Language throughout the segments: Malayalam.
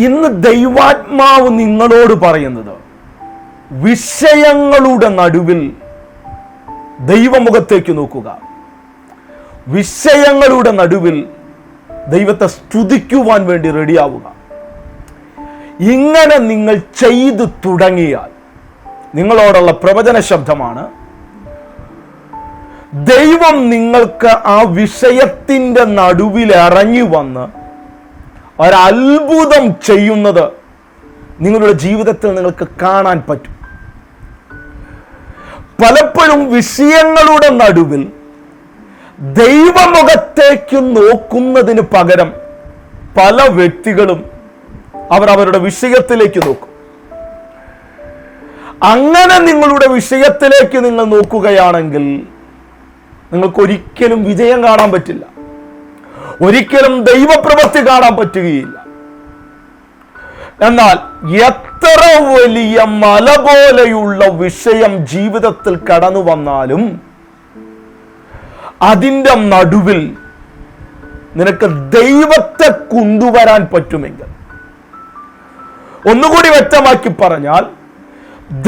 ഇന്ന് ദൈവാത്മാവ് നിങ്ങളോട് പറയുന്നത് വിഷയങ്ങളുടെ നടുവിൽ ദൈവമുഖത്തേക്ക് നോക്കുക. വിഷയങ്ങളുടെ നടുവിൽ ദൈവത്തെ സ്തുതിക്കുവാൻ വേണ്ടി റെഡിയാവുക. ഇങ്ങനെ നിങ്ങൾ ചെയ്തു തുടങ്ങിയാൽ നിങ്ങളോടുള്ള പ്രവചന ശബ്ദമാണ് ദൈവം നിങ്ങൾക്ക് ആ വിഷയത്തിന്റെ നടുവിൽ ഇറങ്ങി വന്ന് ഒരത്ഭുതം ചെയ്യുന്നത് നിങ്ങളുടെ ജീവിതത്തിൽ നിങ്ങൾക്ക് കാണാൻ പറ്റും. പലപ്പോഴും വിഷയങ്ങളുടെ നടുവിൽ ദൈവമുഖത്തേക്ക് നോക്കുന്നതിന് പകരം പല വ്യക്തികളും അവർ അവരുടെ വിഷയത്തിലേക്ക് നോക്കും. അങ്ങനെ നിങ്ങളുടെ വിഷയത്തിലേക്ക് നിങ്ങൾ നോക്കുകയാണെങ്കിൽ നിങ്ങൾക്ക് ഒരിക്കലും വിജയം കാണാൻ പറ്റില്ല. ഒരിക്കലും ദൈവപ്രവൃത്തി കാണാൻ പറ്റുകയില്ല. എന്നാൽ എത്ര വലിയ മല പോലെയുള്ള വിഷയം ജീവിതത്തിൽ കടന്നു വന്നാലും അതിന്റെ നടുവിൽ നിനക്ക് ദൈവത്തെ കൊണ്ടുവരാൻ പറ്റുമെങ്കിൽ. ഒന്നുകൂടി വ്യക്തമാക്കി പറഞ്ഞാൽ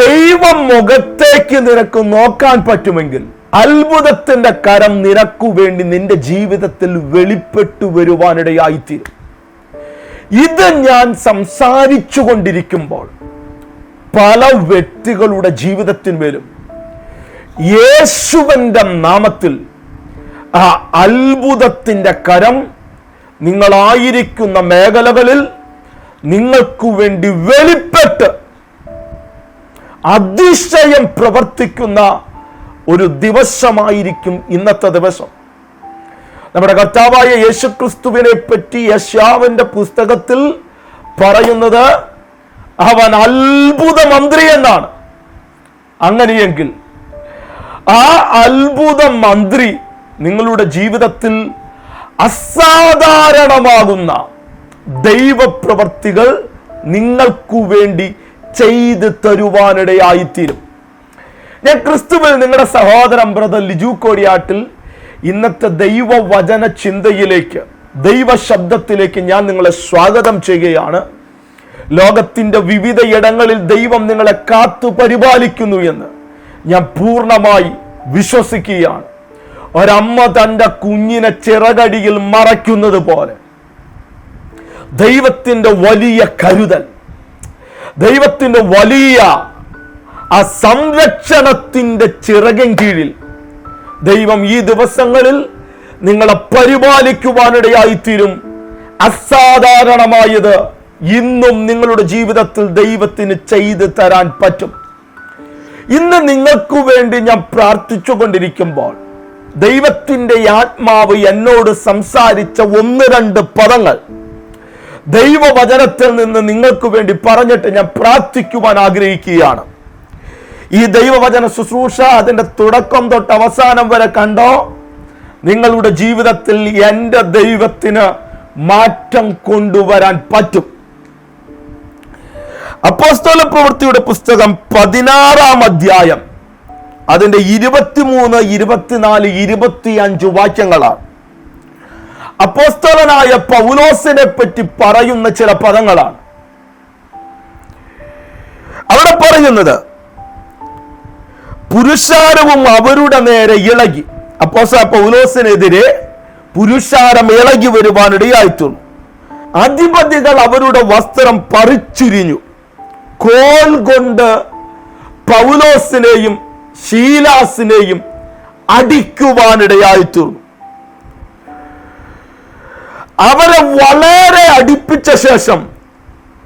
ദൈവം മുഖത്തേക്ക് നിനക്ക് നോക്കാൻ പറ്റുമെങ്കിൽ അത്ഭുതത്തിന്റെ കരം നിനക്കു വേണ്ടി നിന്റെ ജീവിതത്തിൽ വെളിപ്പെട്ടു വരുവാനിടയായിത്തീരും ഇത് ഞാൻ സംസാരിച്ചു കൊണ്ടിരിക്കുമ്പോൾ പല വ്യക്തികളുടെ ജീവിതത്തിന്മേലും യേശുവന്റെ നാമത്തിൽ ആ അത്ഭുതത്തിന്റെ കരം നിങ്ങളായിരിക്കുന്ന മേഖലകളിൽ നിങ്ങൾക്കു വേണ്ടി വെളിപ്പെട്ട് അതിശയം പ്രവർത്തിക്കുന്ന ഒരു ദിവസമായിരിക്കും ഇന്നത്തെ ദിവസം. നമ്മുടെ കർത്താവായ യേശുക്രിസ്തുവിനെ പറ്റി യശാവിന്റെ പുസ്തകത്തിൽ പറയുന്നത് അവൻ അത്ഭുത മന്ത്രി എന്നാണ്. അങ്ങനെയെങ്കിൽ ആ അത്ഭുത മന്ത്രി നിങ്ങളുടെ ജീവിതത്തിൽ അസാധാരണമാകുന്ന ദൈവപ്രവർത്തികൾ നിങ്ങൾക്കു വേണ്ടി ചെയ്ത് തരുവാനിടയായിത്തീരും. ഞാൻ ക്രിസ്തുവിൽ നിങ്ങളുടെ സഹോദരൻ ബ്രദർ ലിജു കോടിയാട്ടിൽ ഇന്നത്തെ ദൈവ വചന ചിന്തയിലേക്ക് ദൈവ ശബ്ദത്തിലേക്ക് ഞാൻ നിങ്ങളെ സ്വാഗതം ചെയ്യുകയാണ്. ലോകത്തിന്റെ വിവിധ ഇടങ്ങളിൽ ദൈവം നിങ്ങളെ കാത്തു പരിപാലിക്കുന്നു എന്ന് ഞാൻ പൂർണമായി വിശ്വസിക്കുകയാണ്. ഒരമ്മ തന്റെ കുഞ്ഞിനെ ചിറകടിയിൽ മറയ്ക്കുന്നത് പോലെ. ദൈവത്തിന്റെ വലിയ കരുതൽ ദൈവത്തിന്റെ വലിയ ആ സംരക്ഷണത്തിന്റെ ചിറകൻ കീഴിൽ ദൈവം ഈ ദിവസങ്ങളിൽ നിങ്ങളെ പരിപാലിക്കുവാനിടയായിത്തീരും. അസാധാരണമായത് ഇന്നും നിങ്ങളുടെ ജീവിതത്തിൽ ദൈവത്തിന് ചെയ്തു തരാൻ പറ്റും. ഇന്ന് നിങ്ങൾക്കു വേണ്ടി ഞാൻ പ്രാർത്ഥിച്ചു കൊണ്ടിരിക്കുമ്പോൾ ദൈവത്തിന്റെ ആത്മാവ് എന്നോട് സംസാരിച്ച ഒന്ന് രണ്ട് പദങ്ങൾ ദൈവവചനത്തിൽ നിന്ന് നിങ്ങൾക്ക് വേണ്ടി പറഞ്ഞിട്ട് ഞാൻ പ്രാർത്ഥിക്കുവാൻ ആഗ്രഹിക്കുകയാണ്. ഈ ദൈവവചന ശുശ്രൂഷ അതിന്റെ തുടക്കം തൊട്ട് അവസാനം വരെ കണ്ടോ? നിങ്ങളുടെ ജീവിതത്തിൽ എന്റെ ദൈവത്തിന് മാറ്റം കൊണ്ടുവരാൻ പറ്റും. അപ്പോസ്തോല പ്രവൃത്തിയുടെ പുസ്തകം പതിനാറാം അധ്യായം. അതിന്റെ ഇരുപത്തിമൂന്ന് ഇരുപത്തിനാല് ഇരുപത്തിയഞ്ച് വാക്യങ്ങളാണ്. അപ്പോസ്തോലനായ പൗലോസിനെ പറ്റി പറയുന്ന ചില പദങ്ങളാണ്. അവിടെ പറയുന്നത് പുരുഷാരവും അവരുടെ നേരെ ഇളകി. അപ്പോസ പൗലോസിനെതിരെ പുരുഷാരം ഇളകി വരുവാനിടയായിത്തുന്നു അധിപതികൾ അവരുടെ വസ്ത്രം പറിച്ചുരിഞ്ഞു. കോൽ കൊണ്ട് പൗലോസിനെയും ശീലാസിനെയും അടിക്കുവാനിടയായിത്തീർന്നു അവരെ വളരെ അടിപ്പിച്ച ശേഷം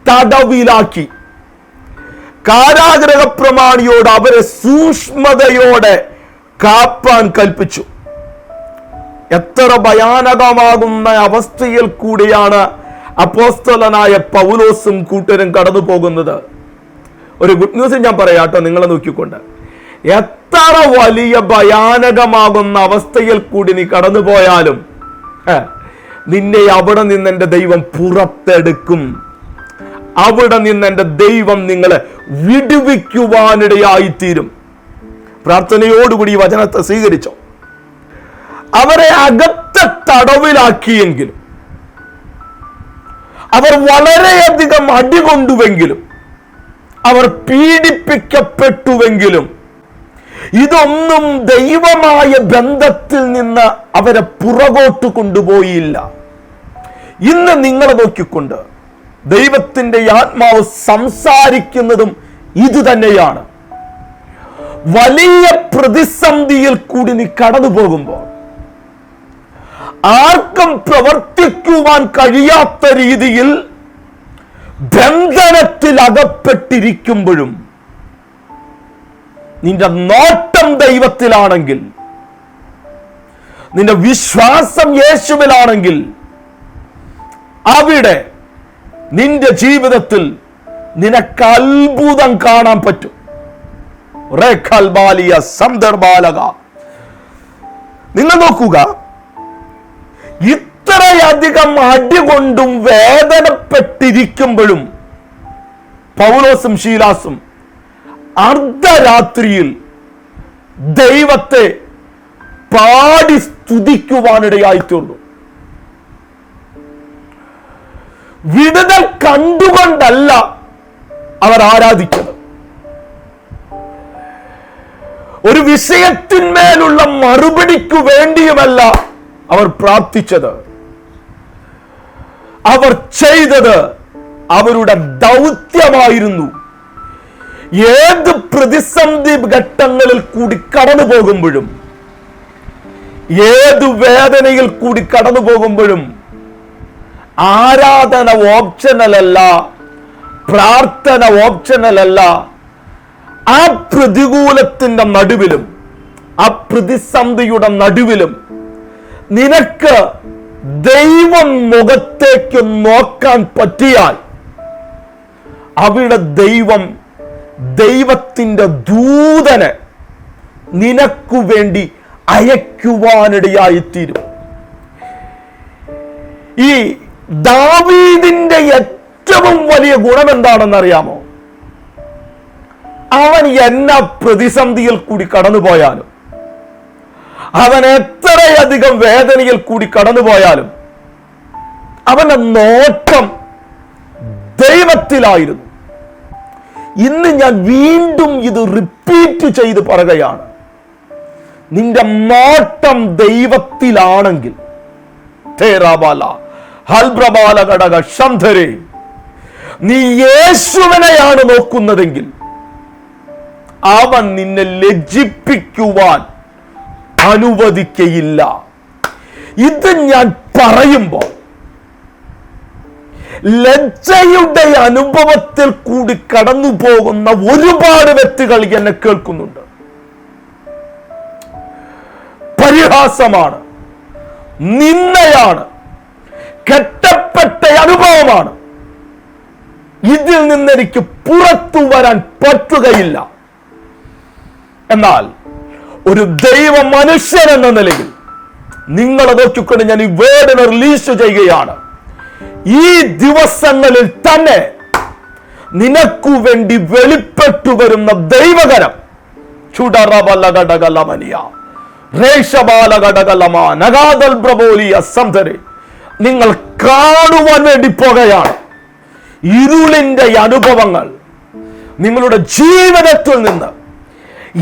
തടവിലാക്കി. കാരാഗ്രഹ പ്രമാണിയോട് അവരെ സൂക്ഷ്മതയോടെ കാപ്പാൻ കൽപ്പിച്ചു. എത്ര ഭയാനകമാകുന്ന അവസ്ഥയിൽ കൂടിയാണ് അപ്പോസ്തലനായ പൗലോസും കൂട്ടരും കടന്നു പോകുന്നത് ഒരു ഗുഡ് ന്യൂസ് ഞാൻ പറയാട്ടോ നിങ്ങളെ നോക്കിക്കൊണ്ട്. എത്ര വലിയ ഭയാനകമാകുന്ന അവസ്ഥയിൽ കൂടി നീ കടന്നു പോയാലും നിന്നെ അവിടെ നിന്ന് എന്റെ ദൈവം പുറത്തെടുക്കും. അവിടെ നിന്ന് എന്റെ ദൈവം നിങ്ങളെ വിടുവിക്കുവാനിടയായിത്തീരും. പ്രാർത്ഥനയോടുകൂടി വചനത്തെ സ്വീകരിച്ചോ. അവരെ അകത്ത തടവിലാക്കിയെങ്കിലും അവർ വളരെയധികം അടികൊണ്ടുവെങ്കിലും അവർ പീഡിപ്പിക്കപ്പെട്ടുവെങ്കിലും ഇതൊന്നും ദൈവമായ ബന്ധത്തിൽ നിന്ന് അവരെ പുറകോട്ട് കൊണ്ടുപോയില്ല. ഇന്ന് നിങ്ങളെ നോക്കിക്കൊണ്ട് ദൈവത്തിന്റെ ആത്മാവ് സംസാരിക്കുന്നതും ഇത് തന്നെയാണ്. വലിയ പ്രതിസന്ധിയിൽ കൂടി നീ കടന്നു പോകുമ്പോൾ ആർക്കും പ്രവർത്തിക്കുവാൻ കഴിയാത്ത രീതിയിൽ ബന്ധനത്തിൽ അകപ്പെട്ടിരിക്കുമ്പോഴും നിന്റെ നോട്ടം ദൈവത്തിലാണെങ്കിൽ നിന്റെ വിശ്വാസം യേശുവിലാണെങ്കിൽ അവിടെ നിന്റെ ജീവിതത്തിൽ നിനക്ക് അത്ഭുതം കാണാൻ പറ്റും. നിങ്ങൾ നോക്കുക ഇത്രയധികം അടികൊണ്ടും വേദനപ്പെട്ടിരിക്കുമ്പോഴും പൗലോസും ശീലാസും അർദ്ധരാത്രിയിൽ ദൈവത്തെ പാടി സ്തുതിക്കുവാനിടയായി വിടുതൽ കണ്ടുകൊണ്ടല്ല അവർ ആരാധിക്കുന്നത് ഒരു വിഷയത്തിന്മേലുള്ള മറുപടിക്കു വേണ്ടിയുമല്ല അവർ പ്രാർത്ഥിച്ചത്. അവർ ചെയ്തത് അവരുടെ ദൗത്യമായിരുന്നു. ഏത് പ്രതിസന്ധി ഘട്ടങ്ങളിൽ കൂടി കടന്നു പോകുമ്പോഴും ഏത് വേദനയിൽ കൂടി കടന്നു പോകുമ്പോഴും ആരാധന ഓപ്ഷനലല്ല പ്രാർത്ഥന ഓപ്ഷനലല്ല. ആ പ്രതികൂലത്തിന്റെ നടുവിലും ആ പ്രതിസന്ധിയുടെ നടുവിലും നിനക്ക് ദൈവം മുഖത്തേക്ക് നോക്കാൻ പറ്റിയാൽ അവിടെ ദൈവം ദൈവത്തിന്റെ ദൂതനെ നിനക്കു വേണ്ടി അയക്കുവാനിടയായിത്തീരും. ഈ ദാവീദിന്റെ ഏറ്റവും വലിയ ഗുണം എന്താണെന്ന് അറിയാമോ അവൻ എന്ന പ്രതിസന്ധിയിൽ കൂടി കടന്നു പോയാലും അവൻ എത്രയധികം വേദനയിൽ കൂടി കടന്നു പോയാലും അവന്റെ നോട്ടം ദൈവത്തിലായിരുന്നു. ഇന്ന് ഞാൻ വീണ്ടും ഇത് റിപ്പീറ്റ് ചെയ്ത് പറയുകയാണ്. നിന്റെ നോട്ടം ദൈവത്തിലാണെങ്കിൽ തേരാബാല ഹൽബ്രബാല ഘടക ശന്ധരെ നീ യേശുവിനെയാണ് നോക്കുന്നതെങ്കിൽ അവൻ നിന്നെ ലജ്ജിപ്പിക്കുവാൻ അനുവദിക്കയില്ല. ഇത് ഞാൻ പറയുമ്പോൾ ലജ്ജയുടെ അനുഭവത്തിൽ കൂടി കടന്നു പോകുന്ന ഒരുപാട് വ്യക്തികൾ എന്നെ കേൾക്കുന്നുണ്ട്. പരിഹാസമാണ് നിന്നയാണ് കെട്ടപ്പെട്ട അനുഭവമാണ്. ഇതിൽ നിന്ന് എനിക്ക് പുറത്തു വരാൻ പറ്റുകയില്ല. എന്നാൽ ഒരു ദൈവ മനുഷ്യൻ എന്ന നിലയിൽ നിങ്ങളെ നോക്കിക്കൊണ്ട് ഞാൻ ഈ വേർഡിനെ റിലീസ് ചെയ്യുകയാണ്. ഈ ദിവസങ്ങളിൽ തന്നെ നിനക്കു വേണ്ടി വെളിപ്പെട്ടു വരുന്ന ദൈവകരം. ചുടറബലഘടകലമനിയ രേഷബാലഘടകലമാ നഗാദൽ പ്രബോലിയ സംധരെ നിങ്ങൾ കാണുവാൻ വേണ്ടി പോകുകയാണ്. ഇരുളിന്റെ അനുഭവങ്ങൾ നിങ്ങളുടെ ജീവിതത്തിൽ നിന്ന്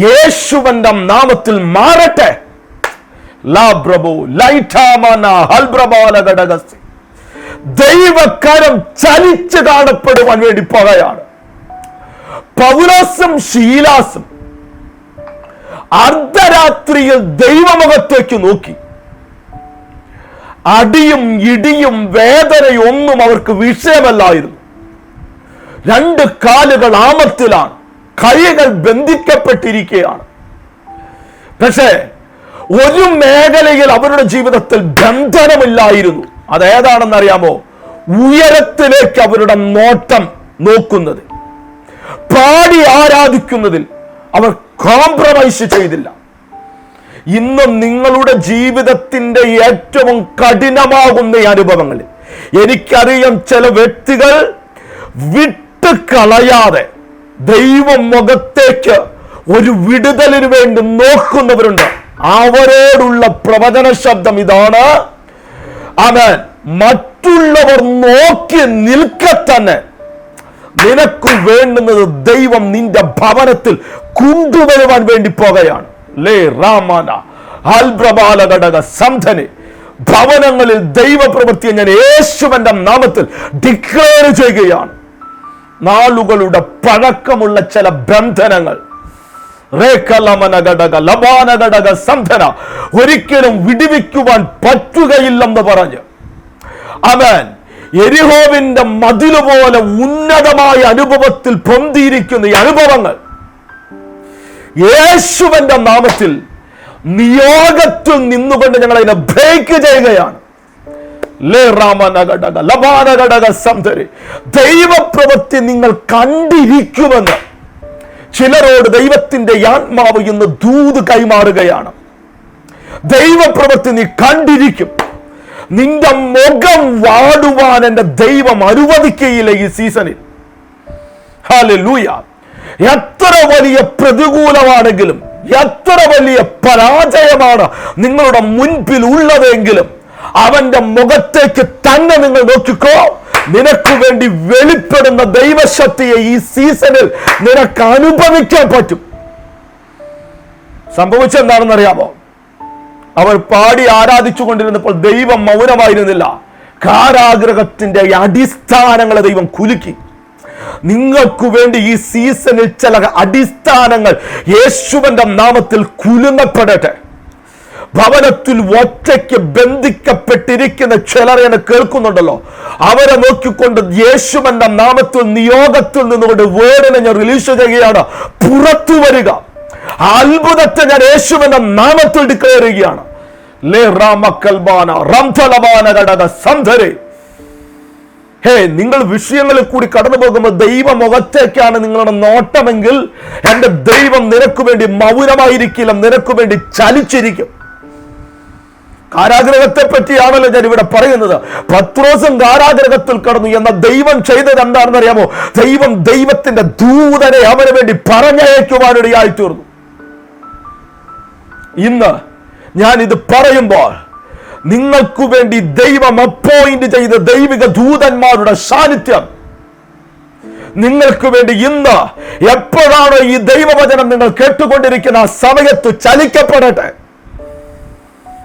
യേശുവന്റെ നാമത്തിൽ മാറട്ടെ. ദൈവകരം ചലിച്ചു കാണപ്പെടുവാൻ വേണ്ടി പോകുകയാണ്. പൗലാസും ശീലാസും അർദ്ധരാത്രിയിൽ ദൈവമുഖത്തേക്ക് നോക്കി. അടിയും ഇടിയും വേദനയും ഒന്നും അവർക്ക് വിഷയമല്ലായിരുന്നു. രണ്ട് കാലുകൾ ആമത്തിലാണ് കൈകൾ ബന്ധിക്കപ്പെട്ടിരിക്കുകയാണ്. പക്ഷേ ഒരു മേഖലയിൽ അവരുടെ ജീവിതത്തിൽ ബന്ധനമില്ലായിരുന്നു. അതേതാണെന്ന് അറിയാമോ ഉയരത്തിലേക്ക് അവരുടെ നോട്ടം നോക്കുന്നത്. പാടി ആരാധിക്കുന്നതിൽ അവർ കോംപ്രമൈസ് ചെയ്തില്ല. ഇന്നും നിങ്ങളുടെ ജീവിതത്തിന്റെ ഏറ്റവും കഠിനമാകുന്ന അനുഭവങ്ങൾ. എനിക്കറിയാം ചില വ്യക്തികൾ വിട്ട് കളയാതെ ദൈവം മുഖത്തേക്ക് ഒരു വിടുതലിന് വേണ്ടി നോക്കുന്നവരുണ്ട്. അവരോടുള്ള പ്രവചന ശബ്ദം ഇതാണ്. അവൻ മറ്റുള്ളവർ നോക്കി നിൽക്ക തന്നെ നിനക്ക് വേണ്ടുന്നത് ദൈവം നിന്റെ ഭവനത്തിൽ കൊണ്ടുവരുവാൻ വേണ്ടി പോകുകയാണ്. ലേ റാമാന ഘടക സംധനെ ഭവനങ്ങളിൽ ദൈവപ്രവൃത്തിയെ ഞാൻ യേശുവന്റെ നാമത്തിൽ ഡിക്ലെയർ ചെയ്യുകയാണ്. നാളുകളുടെ പഴക്കമുള്ള ചില ബന്ധനങ്ങൾ. ഘടക ലബാന ഘടക സന്ധന ഒരിക്കലും വിടിവിക്കുവാൻ പറ്റുകയില്ലെന്ന് പറഞ്ഞ്. അവൻ എരിഹോവിന്റെ മതിലുപോലെ ഉന്നതമായ അനുഭവത്തിൽ പൊന്തിയിരിക്കുന്ന ഈ അനുഭവങ്ങൾ യേശുവന്റെ നാമത്തിൽ നിയോഗത്തിൽ നിന്നുകൊണ്ട് ഞങ്ങൾ അതിനെ ബ്രേക്ക് ചെയ്യുകയാണ്. ദൈവപ്രവൃത്തി നിങ്ങൾ കണ്ടിരിക്കുമെന്ന് ചിലരോട് ദൈവത്തിന്റെ ആത്മാവ് ഇന്ന് ദൂത് കൈമാറുകയാണ്. ദൈവപ്രവൃത്തി നീ കണ്ടിരിക്കും. നിന്റെ മുഖം വാടുവാൻ എന്റെ ദൈവം അനുവദിക്കയില്ല ഈ സീസണിൽ ഹല്ലേലൂയ എത്ര വലിയ പ്രതികൂലമാണെങ്കിലും എത്ര വലിയ പരാജയമാണ് നിങ്ങളുടെ മുൻപിൽ ഉള്ളതെങ്കിലും അവന്റെ മുഖത്തേക്ക് തന്നെ നിങ്ങൾ നോക്കിക്കോ. നിനക്ക് വേണ്ടി വെളിപ്പെടുന്ന ദൈവശക്തിയെ ഈ സീസണിൽ നിനക്ക് അനുഭവിക്കാൻ പറ്റും. സംഭവിച്ചെന്താണെന്ന് അറിയാമോ അവർ പാടി ആരാധിച്ചു കൊണ്ടിരുന്നപ്പോൾ ദൈവം മൗനമായിരുന്നില്ല. കാരാഗ്രഹത്തിന്റെ അടിസ്ഥാനങ്ങളെ ദൈവം കുലുക്കി. നിങ്ങൾക്ക് വേണ്ടി ഈ സീസണിൽ ചില അടിസ്ഥാനങ്ങൾ യേശുവന്റെ നാമത്തിൽ കുലുങ്ങപ്പെടട്ടെ. ഭവനത്തിൽ ഒറ്റയ്ക്ക് ബന്ധിക്കപ്പെട്ടിരിക്കുന്ന ചിലരെ എന്നെ കേൾക്കുന്നുണ്ടല്ലോ. അവരെ നോക്കിക്കൊണ്ട് യേശുവന്റെ നാമത്തിൽ നിയോഗത്തിൽ നിന്നുകൊണ്ട് വേർഡിനെ ഞാൻ റിലീസ് ചെയ്യുകയാണ്. പുറത്തു വരിക. അത്ഭുതത്തെ ഞാൻ യേശുവന്റെ നാമത്തിൽ ഡിക്ലെയർ ചെയ്യുകയാണ്. ലേ റാമക്കൽബാന റംഥലബാന ഘടക സംധരെ ഹേ നിങ്ങൾ വിഷയങ്ങളിൽ കൂടി കടന്നു പോകുമ്പോൾ ദൈവ മുഖത്തേക്കാണ് നിങ്ങളുടെ നോട്ടമെങ്കിൽ എന്റെ ദൈവം നിനക്ക് വേണ്ടി മൗനമായിരിക്കില്ല നിനക്ക് വേണ്ടി ചലിച്ചിരിക്കും. കാരാഗ്രഹത്തെ പറ്റിയാണല്ലോ ഞാൻ ഇവിടെ പറയുന്നത്. പത്രോസും കാരാഗ്രഹത്തിൽ കടന്നു. എന്ന ദൈവം ചെയ്തത് എന്താണെന്ന് അറിയാമോ ദൈവം ദൈവത്തിന്റെ ദൂതനെ അവന് വേണ്ടി പറഞ്ഞയക്കുവാനിടയായി തീർന്നു. ഇന്ന് ഞാൻ ഇത് പറയുമ്പോൾ നിങ്ങൾക്ക് വേണ്ടി ദൈവം അപ്പോയിന്റ് ചെയ്ത ദൈവിക ദൂതന്മാരുടെ സാന്നിധ്യം. നിങ്ങൾക്ക് വേണ്ടി ഇന്ന് എപ്പോഴാണോ ഈ ദൈവവചനം നിങ്ങൾ കേട്ടുകൊണ്ടിരിക്കുന്ന ആ സമയത്ത് ചലിക്കപ്പെടട്ടെ.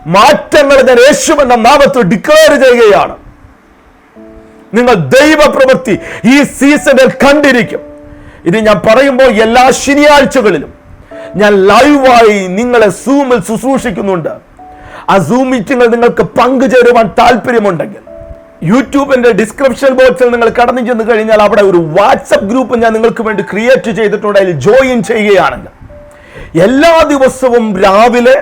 മാറ്റങ്ങൾ ഞാൻ എന്ന നാമത്തിൽ ഡിക്ലെയർ ചെയ്യുകയാണ്. നിങ്ങൾ ദൈവപ്രവൃത്തി ഈ സീസണിൽ കണ്ടിരിക്കും. ഇത് ഞാൻ പറയുമ്പോൾ എല്ലാ ശനിയാഴ്ചകളിലും ഞാൻ ലൈവായി നിങ്ങളെ സൂമിൽ ശുശ്രൂഷിക്കുന്നുണ്ട്. ആ സൂം മീറ്റിങ്ങിൽ നിങ്ങൾക്ക് പങ്കുചേരുവാൻ താല്പര്യമുണ്ടെങ്കിൽ യൂട്യൂബിന്റെ ഡിസ്ക്രിപ്ഷൻ ബോക്സിൽ നിങ്ങൾ കടന്നു ചെന്ന് കഴിഞ്ഞാൽ അവിടെ ഒരു വാട്സപ്പ് ഗ്രൂപ്പ് ഞാൻ നിങ്ങൾക്ക് വേണ്ടി ക്രിയേറ്റ് ചെയ്തിട്ടുണ്ട്. അതിൽ ജോയിൻ ചെയ്യുകയാണെങ്കിൽ എല്ലാ ദിവസവും രാവിലെ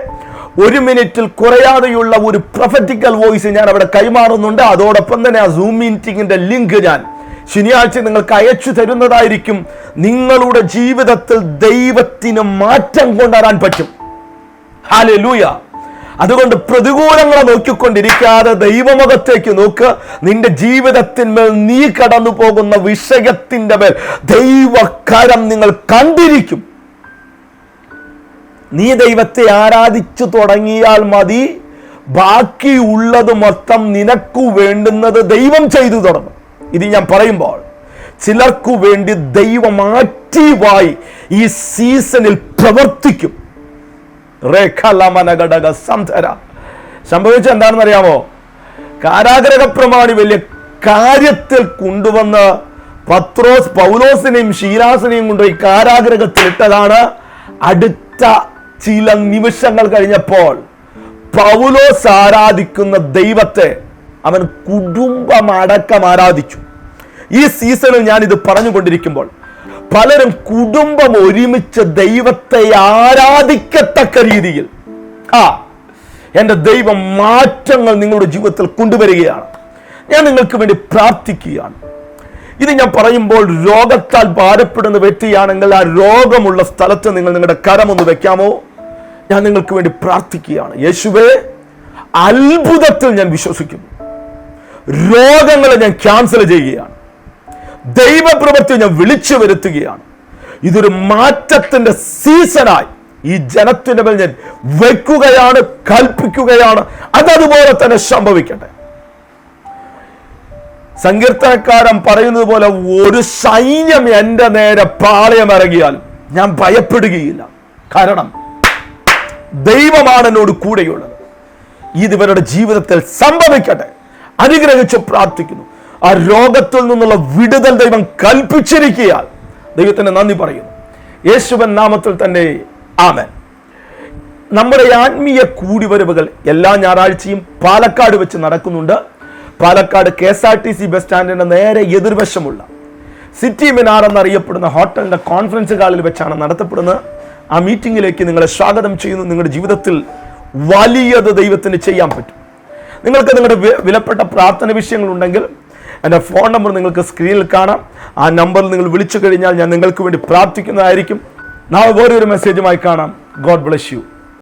ഒരു മിനിറ്റിൽ കുറയാതെയുള്ള ഒരു പ്രൊഫറ്റിക്കൽ വോയിസ് ഞാൻ അവിടെ കൈമാറുന്നുണ്ട്. അതോടൊപ്പം തന്നെ ആ സൂം മീറ്റിംഗിന്റെ ലിങ്ക് ഞാൻ ശനിയാഴ്ച നിങ്ങൾക്ക് അയച്ചു തരുന്നതായിരിക്കും. നിങ്ങളുടെ ജീവിതത്തിൽ ദൈവത്തിന് മാറ്റം കൊണ്ടുവരാൻ പറ്റും. ഹാലൂയ അതുകൊണ്ട് പ്രതികൂലങ്ങളെ നോക്കിക്കൊണ്ടിരിക്കാതെ ദൈവമുഖത്തേക്ക് നോക്ക്. നിന്റെ ജീവിതത്തിന്മേൽ നീ കടന്നു പോകുന്ന വിഷയത്തിന്റെ മേൽ ദൈവക്കരം നിങ്ങൾ കണ്ടിരിക്കും. നീ ദൈവത്തെ ആരാധിച്ചു തുടങ്ങിയാൽ മതി. ബാക്കിയുള്ളത് മൊത്തം നിനക്കു വേണ്ടുന്നത് ദൈവം ചെയ്തു തുടങ്ങും. ഇത് ഞാൻ പറയുമ്പോൾ ചിലർക്കു വേണ്ടി ദൈവം ആക്റ്റീവായി ഈ സീസണിൽ പ്രവർത്തിക്കും. സംഭവിച്ച എന്താണെന്ന് അറിയാമോ കാരാഗ്രഹ പ്രമാണി വലിയ കാര്യത്തിൽ കൊണ്ടുവന്ന് പത്രോസ് പൗലോസിനെയും ഷീലാസിനെയും കൊണ്ടുപോയി കാരാഗ്രഹത്തിൽ ഇട്ടതാണ് അടുത്ത ചില നിമിഷങ്ങൾ കഴിഞ്ഞപ്പോൾ പൗലോസ് ആരാധിക്കുന്ന ദൈവത്തെ അവൻ കുടുംബമടക്കം ആരാധിച്ചു. ഈ സീസണിൽ ഞാൻ ഇത് പറഞ്ഞുകൊണ്ടിരിക്കുമ്പോൾ പലരും കുടുംബം ഒരുമിച്ച് ദൈവത്തെ ആരാധിക്കത്തക്ക രീതിയിൽ. ആ എന്റെ ദൈവം മാറ്റങ്ങൾ നിങ്ങളുടെ ജീവിതത്തിൽ കൊണ്ടുവരികയാണ്. ഞാൻ നിങ്ങൾക്ക് വേണ്ടി പ്രാർത്ഥിക്കുകയാണ്. ഇത് ഞാൻ പറയുമ്പോൾ രോഗത്താൽ ഭാരപ്പെടുന്ന വ്യക്തിയാണെങ്കിൽ ആ രോഗമുള്ള സ്ഥലത്ത് നിങ്ങൾ നിങ്ങളുടെ കരമൊന്ന് വെക്കാമോ? ഞാൻ നിങ്ങൾക്ക് വേണ്ടി പ്രാർത്ഥിക്കുകയാണ്. യേശുവേ അത്ഭുതത്തിൽ ഞാൻ വിശ്വസിക്കുന്നു. രോഗങ്ങളെ ഞാൻ ക്യാൻസൽ ചെയ്യുകയാണ്. ദൈവപ്രവൃത്തി ഞാൻ വിളിച്ചു വരുത്തുകയാണ്. ഇതൊരു മാറ്റത്തിന്റെ സീസണായി ഈ ജനത്തിന്റെ മേൽ ഞാൻ വെക്കുകയാണ് കൽപ്പിക്കുകയാണ്. അതതുപോലെ തന്നെ സംഭവിക്കട്ടെ. സങ്കീർത്തനക്കാരൻ പറയുന്നത് പോലെ ഒരു സൈന്യം എന്റെ നേരെ പാളയം ഇറങ്ങിയാലും ഞാൻ ഭയപ്പെടുകയില്ല. കാരണം ദൈവമാണ് എന്നോട് കൂടെയുള്ളത്. ഇത് ഇവരുടെ ജീവിതത്തിൽ സംഭവിക്കട്ടെ. അനുഗ്രഹിച്ച് പ്രാർത്ഥിക്കുന്നു. ആ രോഗത്തിൽ നിന്നുള്ള വിടുതൽ ദൈവം കൽപ്പിച്ചിരിക്കുകയാൽ ദൈവത്തിന് നന്ദി പറയുന്നു. യേശുവൻ നാമത്തിൽ തന്നെ ആമൻ. നമ്മുടെ ആത്മീയ കൂടിവരവുകൾ എല്ലാ ഞായറാഴ്ചയും പാലക്കാട് വെച്ച് നടക്കുന്നുണ്ട്. Palakkad K S R T C bus സ്റ്റാൻഡിന്റെ നേരെ എതിർവശമുള്ള സിറ്റി മിനാർ എന്നറിയപ്പെടുന്ന ഹോട്ടലിന്റെ കോൺഫറൻസ് ഹാളിൽ വെച്ചാണ് നടത്തപ്പെടുന്നത്. ആ മീറ്റിംഗിലേക്ക് നിങ്ങളെ സ്വാഗതം ചെയ്യുന്നു. നിങ്ങളുടെ ജീവിതത്തിൽ വലിയത് ദൈവത്തിന് ചെയ്യാൻ പറ്റും. നിങ്ങൾക്ക് നിങ്ങളുടെ വിലപ്പെട്ട പ്രാർത്ഥന വിഷയങ്ങളുണ്ടെങ്കിൽ എന്റെ ഫോൺ നമ്പർ നിങ്ങൾക്ക് സ്ക്രീനിൽ കാണാം. ആ നമ്പറിൽ നിങ്ങൾ വിളിച്ചു കഴിഞ്ഞാൽ ഞാൻ നിങ്ങൾക്ക് വേണ്ടി പ്രാർത്ഥിക്കുന്നതായിരിക്കും. നാളെ വേറൊരു മെസ്സേജുമായി കാണാം. God bless you